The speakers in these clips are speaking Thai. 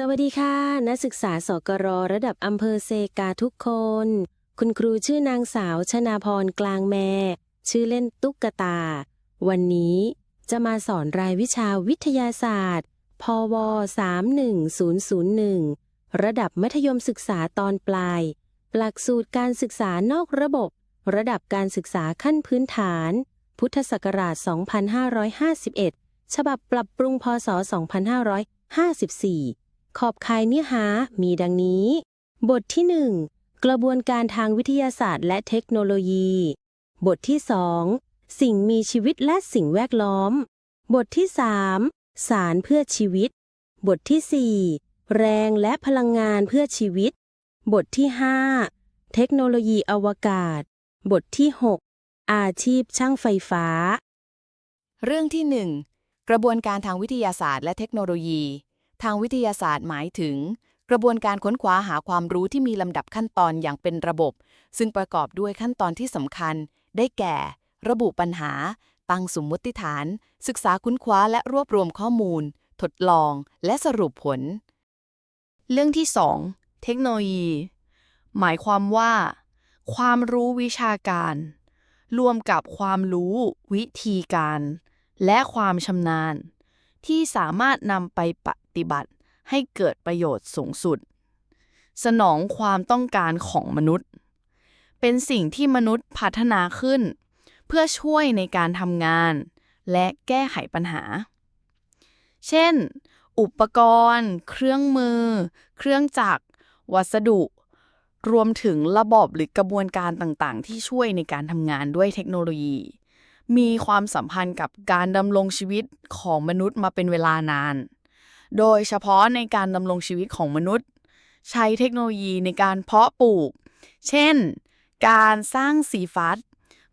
สวัสดีค่ะ นักศึกษาสกรระดับอำเภอเซกาทุกคน คุณครูชื่อนางสาวชนาพรกลางแม่ ชื่อเล่นตุ๊กตา วันนี้จะมาสอนรายวิชาวิทยาศาสตร์ พว 31001 ระดับมัธยมศึกษาตอนปลาย หลักสูตรการศึกษานอกระบบ ระดับการศึกษาขั้นพื้นฐาน พุทธศักราช 2551 ฉบับปรับปรุงพศ 2554 ขอบข่ายเนื้อหามีดังนี้ บทที่ 1 กระบวนการทางวิทยาศาสตร์และเทคโนโลยี บทที่ 2 สิ่งมีชีวิตและสิ่งแวดล้อม บทที่ 3 สารเพื่อชีวิต บทที่ 4 แรงและพลังงานเพื่อชีวิต บทที่ 5 เทคโนโลยีอวกาศ บทที่ 6 อาชีพช่างไฟฟ้า เรื่องที่ 1 กระบวนการทางวิทยาศาสตร์และเทคโนโลยี ทางวิทยาศาสตร์หมายถึง กระบวนการค้นคว้าหาความรู้ที่มีลำดับขั้นตอนอย่างเป็นระบบ ซึ่งประกอบด้วยขั้นตอนที่สำคัญ ได้แก่ ระบุปัญหา ตั้งสมมติฐาน ศึกษาค้นคว้าและรวบรวมข้อมูล ทดลอง และสรุปผล เรื่องที่ 2 เทคโนโลยี หมายความว่า ความรู้วิชาการ รวมกับความรู้ วิธีการ และความชำนาญ ที่สามารถนำไปปฏิบัติให้เกิดประโยชน์สูงสุด สนองความต้องการของมนุษย์ เป็นสิ่งที่มนุษย์พัฒนาขึ้น เพื่อช่วยในการทำงาน และแก้ไขปัญหา เช่น อุปกรณ์ เครื่องมือ เครื่องจักร วัสดุ รวมถึงระบบหรือกระบวนการต่างๆ ที่ช่วยในการทำงานด้วยเทคโนโลยี มีความสัมพันธ์กับการดำรงชีวิตของมนุษย์มาเป็นเวลานาน โดยเฉพาะในการดำรงชีวิตของมนุษย์ ใช้เทคโนโลยีในการเพาะปลูก เช่น การสร้างสีฟัด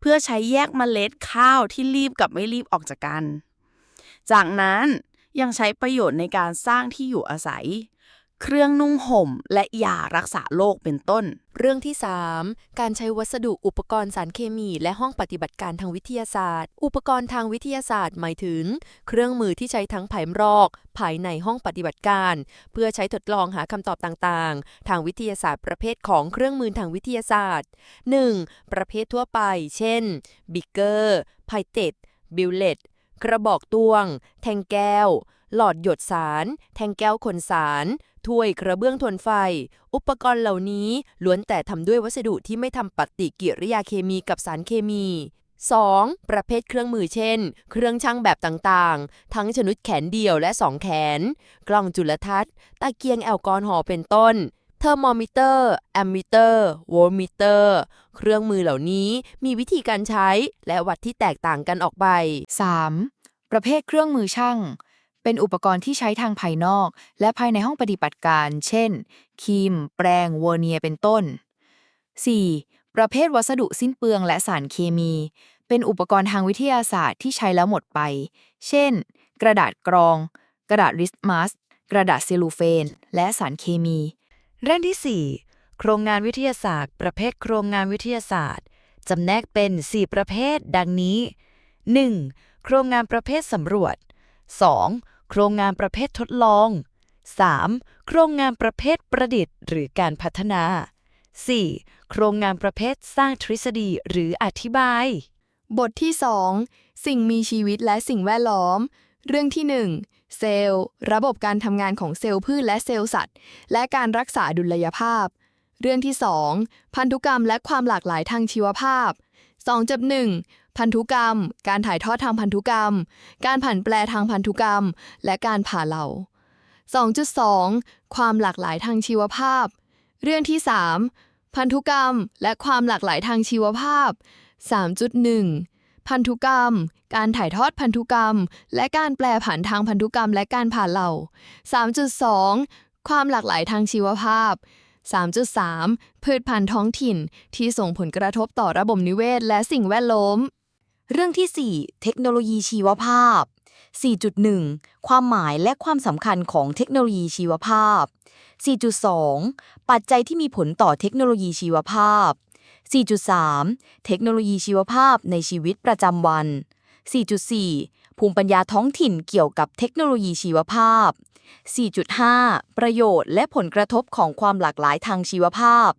เพื่อใช้แยกเมล็ดข้าวที่รีบกับไม่รีบออกจากกัน จากนั้นยังใช้ประโยชน์ในการสร้างที่อยู่อาศัย เครื่องนุ่งห่ม และยารักษาโรคเป็นต้น เรื่องที่ 3 การใช้วัสดุอุปกรณ์สารเคมี และห้องปฏิบัติการทางวิทยาศาสตร์ อุปกรณ์ทางวิทยาศาสตร์หมายถึง เครื่องมือที่ใช้ทั้งภายนอก ภายในห้องปฏิบัติการ เพื่อใช้ทดลองหาคำตอบต่างๆ ทางวิทยาศาสตร์ประเภทของเครื่องมือทางวิทยาศาสตร์ 1. ประเภททั่วไป เช่น บิกเกอร์ ไพเต็ด บิลเลตกระบอกตวง แทงแก้ว หลอดหยดสาร แทงแก้วขนสาร ถ้วยกระเบื้องทนไฟ อุปกรณ์เหล่านี้ล้วนแต่ทำด้วยวัสดุที่ไม่ทำปฏิกิริยาเคมีกับสารเคมี 2. ประเภทเครื่องมือเช่น เครื่องช่างแบบต่างๆ ทั้งชนิดแขนเดียวและ 2 แขน กล้องจุลทรรศน์ ตะเกียงแอลกอฮอล์เป็นต้น เทอร์โมมิเตอร์ แอมมิเตอร์ โวลต์มิเตอร์ เครื่องมือเหล่านี้มีวิธีการใช้และวัดที่แตกต่างกันออกไป 3. ประเภทเครื่องมือช่าง เป็นอุปกรณ์ที่ใช้ทางภายนอก และภายในห้องปฏิบัติการ เช่น ครีม แปรงเวอร์เนียเป็นต้น 4. ประเภทวัสดุสิ้นเปลืองและสารเคมี เป็นอุปกรณ์ทางวิทยาศาสตร์ที่ใช้แล้วหมดไป เช่น กระดาษกรอง กระดาษริสมัส กระดาษเซลลูเฟน และสารเคมี เรื่องที่ 4 โครงงานวิทยาศาสตร์ ประเภทโครงงานวิทยาศาสตร์จำแนกเป็น 4 ประเภท ดังนี้ 1. โครงงานประเภทสำรวจ 2. โครงงานประเภททดลอง 3. โครงงานประเภทประดิษฐ์ หรือการพัฒนา 4. โครงงานประเภทสร้างทฤษฎีหรืออธิบาย บทที่ 2 สิ่งมีชีวิตและสิ่งแวดล้อม เรื่องที่ 1 เซลล์ ระบบการทำงานของเซลล์พืชและเซลล์สัตว์ และการรักษาดุลยภาพ เรื่องที่ 2 พันธุกรรมและความหลากหลายทางชีวภาพ 2.1 พันธุกรรม การถ่ายทอดทางพันธุกรรม การผันแปรทางพันธุกรรม และการผ่าเหลา2.2 ความหลากหลายทางชีวภาพ เรื่องที่ 3 พันธุกรรม และความหลากหลายทางชีวภาพ 3.1 พันธุกรรม การถ่ายทอดพันธุกรรม และการแปลผันทางพันธุกรรม และการผ่าเหล่า 3.2 ความหลากหลายทางชีวภาพ 3.3 พืชพันธุ์ท้องถิ่นที่ส่งผลกระทบต่อระบบนิเวศ และสิ่งแวดล้อม เรื่องที่ 4 เทคโนโลยีชีวภาพ 4.1 ความหมายและความสำคัญของเทคโนโลยีชีวภาพ 4.2 ปัจจัยที่มีผลต่อเทคโนโลยีชีวภาพ 4.3 เทคโนโลยีชีวภาพในชีวิตประจำวัน 4.4 ภูมิปัญญาท้องถิ่นเกี่ยวกับเทคโนโลยีชีวภาพ 4.5 ประโยชน์และผลกระทบของความหลากหลายทางชีวภาพ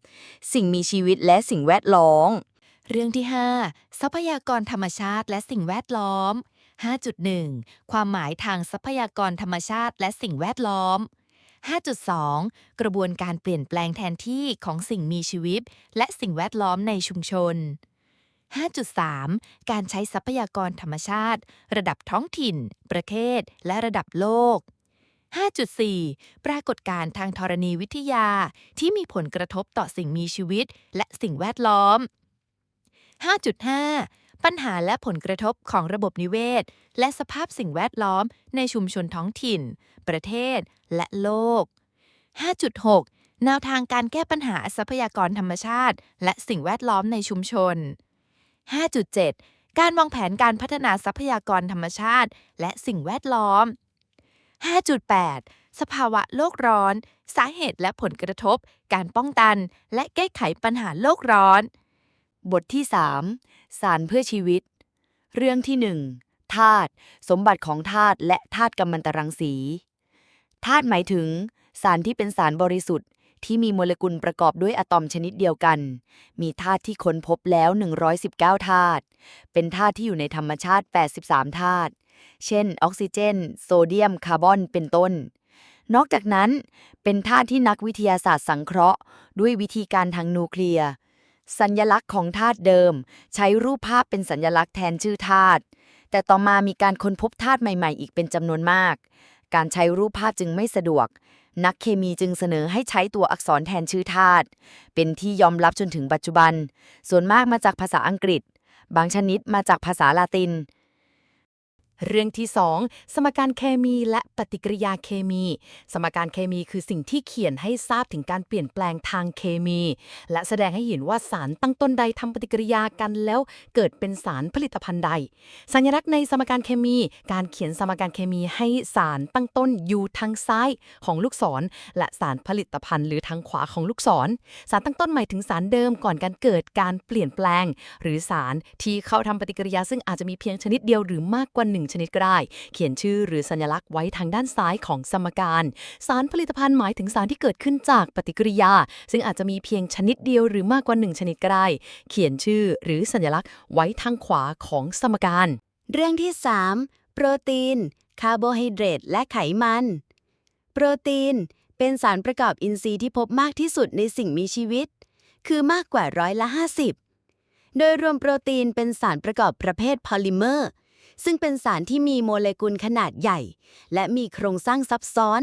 สิ่งมีชีวิตและสิ่งแวดล้อม เรื่องที่ 5 ทรัพยากรธรรมชาติและสิ่งแวดล้อม 5.1 ความหมายทางทรัพยากรธรรมชาติและสิ่งแวดล้อม 5.2 กระบวนการเปลี่ยนแปลงแทนที่ของสิ่งมีชีวิต และสิ่งแวดล้อมในชุมชน 5.3 การใช้ทรัพยากรธรรมชาติ ระดับท้องถิ่น ประเทศ และระดับโลก 5.4 ปรากฏการณ์ทางธรณีวิทยาที่มีผลกระทบต่อสิ่งมีชีวิต และสิ่งแวดล้อม 5.5 ปัญหาและผลกระทบของระบบนิเวศ และสภาพสิ่งแวดล้อมในชุมชนท้องถิ่น ประเทศ และโลก 5.6 แนวทางการแก้ปัญหาทรัพยากรธรรมชาติ และสิ่งแวดล้อมในชุมชน 5.7 การวางแผนการพัฒนาทรัพยากรธรรมชาติ และสิ่งแวดล้อม 5.8 สภาวะโลกร้อน สาเหตุและผลกระทบ การป้องกัน และแก้ไขปัญหาโลกร้อน บทที่3สารเพื่อชีวิต เรื่องที่1ธาตุสมบัติของธาตุและธาตุกัมมันตรังสีธาตุหมายถึง สารที่เป็นสารบริสุทธิ์ ที่มีโมเลกุลประกอบด้วยอะตอมชนิดเดียวกัน มีธาตุที่ค้นพบแล้ว 119ธาตุเป็นธาตุที่อยู่ในธรรมชาติ 83ธาตุเช่น ออกซิเจน โซเดียม คาร์บอนเป็นต้น นอกจากนั้น เป็นธาตุที่นักวิทยาศาสตร์สังเคราะห์ ด้วยวิธีการทางนูเคลียร์ สัญลักษณ์ของธาตุเดิม ใช้รูปภาพเป็นสัญลักษณ์แทนชื่อธาตุแต่ต่อมามีการค้นพบธาตุใหม่ ๆ อีกเป็นจำนวนมาก การใช้รูปภาพจึงไม่สะดวก นักเคมีจึงเสนอให้ใช้ตัวอักษรแทนชื่อธาตุเป็นที่ยอมรับจนถึงปัจจุบัน ส่วนมากมาจากภาษาอังกฤษ บางชนิดมาจากภาษาลาติน เรื่องที่ 2 สมการเคมีและปฏิกิริยาเคมี สมการเคมีคือสิ่งที่เขียนให้ทราบถึงการเปลี่ยนแปลงทางเคมี และแสดงให้เห็นว่าสารตั้งต้นใดทำปฏิกิริยากันแล้วเกิดเป็นสารผลิตภัณฑ์ใด สัญลักษณ์ในสมการเคมี การเขียนสมการเคมีให้สารตั้งต้นอยู่ทางซ้ายของลูกศร และสารผลิตภัณฑ์ หรือทางขวาของลูกศร สารตั้งต้นหมายถึงสารเดิมก่อนการเกิดการเปลี่ยนแปลง หรือสารที่เข้าทำปฏิกิริยา ซึ่งอาจจะมีเพียงชนิดเดียวหรือมากกว่า1ชนิดก็ได้ เขียนชื่อหรือสัญลักษณ์ไว้ทางด้านซ้ายของสมการ สารผลิตภัณฑ์หมายถึงสารที่เกิดขึ้นจากปฏิกิริยา ซึ่งอาจจะมีเพียงชนิดเดียวหรือมากกว่า 1 ชนิดก็ได้ เขียนชื่อหรือสัญลักษณ์ไว้ทางขวาของสมการ เรื่องที่ 3 โปรตีน คาร์โบไฮเดรตและไขมัน โปรตีน เป็นสารประกอบอินทรีย์ที่พบมากที่สุดในสิ่งมีชีวิต คือมากกว่าร้อยละ 50 โดยรวมโปรตีนเป็นสารประกอบประเภทพอลิเมอร์ ซึ่งเป็นสารที่มีโมเลกุลขนาดใหญ่ และมีโครงสร้างซับซ้อน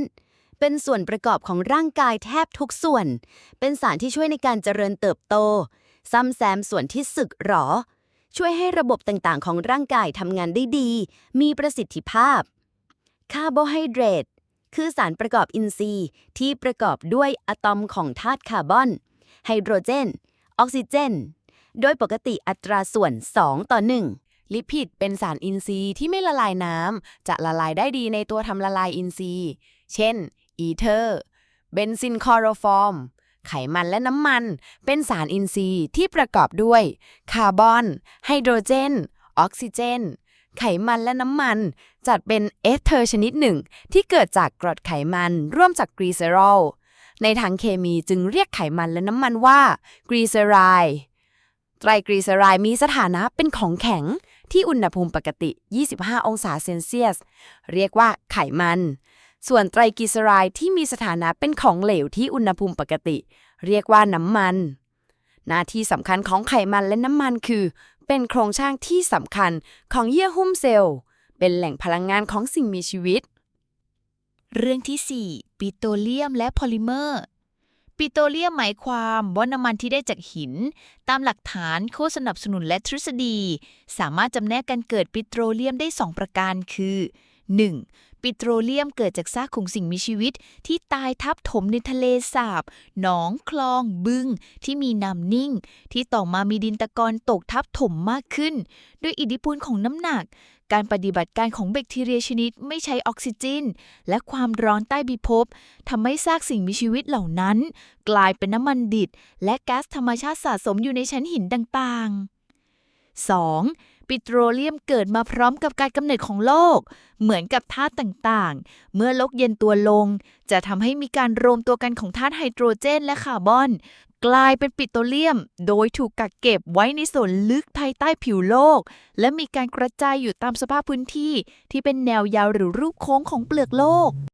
เป็นส่วนประกอบของร่างกายแทบทุกส่วน เป็นสารที่ช่วยในการเจริญเติบโต ซ่อมแซมส่วนที่สึกหรอ ช่วยให้ระบบต่างๆ ของร่างกายทำงานได้ดี มีประสิทธิภาพ คาร์โบไฮเดรตคือสารประกอบอินทรีย์ที่ประกอบด้วยอะตอมของธาตุคาร์บอน ไฮโดรเจน ออกซิเจน โดยปกติอัตราส่วน 2 ต่อ 1 ลิพิดเป็นสารอินทรีย์ที่ไม่ละลายน้ำจะละลายได้ดีในตัวทำละลายอินทรีย์ เช่น อีเทอร์ เบนซินคลอโรฟอร์ม ไขมันและน้ำมัน เป็นสารอินทรีย์ที่ประกอบด้วย คาร์บอน ไฮโดรเจน ออกซิเจน ไขมันและน้ำมัน จัดเป็นเอสเทอร์ชนิดหนึ่ง ที่เกิดจากกรดไขมันร่วมจากกรีเซอรอล ในทางเคมีจึงเรียกไขมันและน้ำมันว่ากรีเซอไรด์ไตรกรีเซอไรด์มีสถานะเป็นของแข็ง ที่อุณหภูมิปกติ 25 องศาเซนเซียส เรียกว่าไขมัน ส่วนไตรกลีเซอไรด์ที่มีสถานะเป็นของเหลวที่อุณหภูมิปกติ เรียกว่าน้ำมัน หน้าที่สำคัญของไขมันและน้ำมันคือ เป็นโครงสร้างที่สำคัญของเยื่อหุ้มเซลล์ เป็นแหล่งพลังงานของสิ่งมีชีวิต เรื่องที่ 4 ปิโตรเลียมและพอลิเมอร์ ปิโตรเลียมหมายความว่าน้ำมันที่ได้จากหิน ตามหลักฐานโค้สนับสนุนและทฤษฎี สามารถจำแนกการเกิดปิโตรเลียมได้ 2 ประการคือ 1. ปิโตรเลียมเกิดจากซากของสิ่งมีชีวิต ที่ตายทับถมในทะเลสาบ หนองคลองบึง ที่มีน้ำนิ่ง ที่ต่อมามีดินตะกอนตกทับถมมากขึ้น ด้วยอิทธิพลของน้ำหนัก การปฏิบัติการของแบคทีเรียชนิดไม่ใช้ออกซิเจน และความร้อนใต้พิภพทำให้ซากสิ่งมีชีวิตเหล่านั้น กลายเป็นน้ำมันดิบและก๊าซธรรมชาติสะสมอยู่ในชั้นหินต่างๆ 2. ปิโตรเลียมเกิดมาพร้อมกับการกำเนิดของโลก เหมือนกับธาตุต่างๆ เมื่อโลกเย็นตัวลง จะทำให้มีการรวมตัวกันของธาตุไฮโดรเจนและคาร์บอน กลายเป็นปิโตรเลียม โดยถูกกักเก็บไว้ในส่วนลึกภายใต้ผิวโลก และมีการกระจายอยู่ตามสภาพพื้นที่ที่เป็นแนวยาวหรือรูปโค้งของเปลือกโลก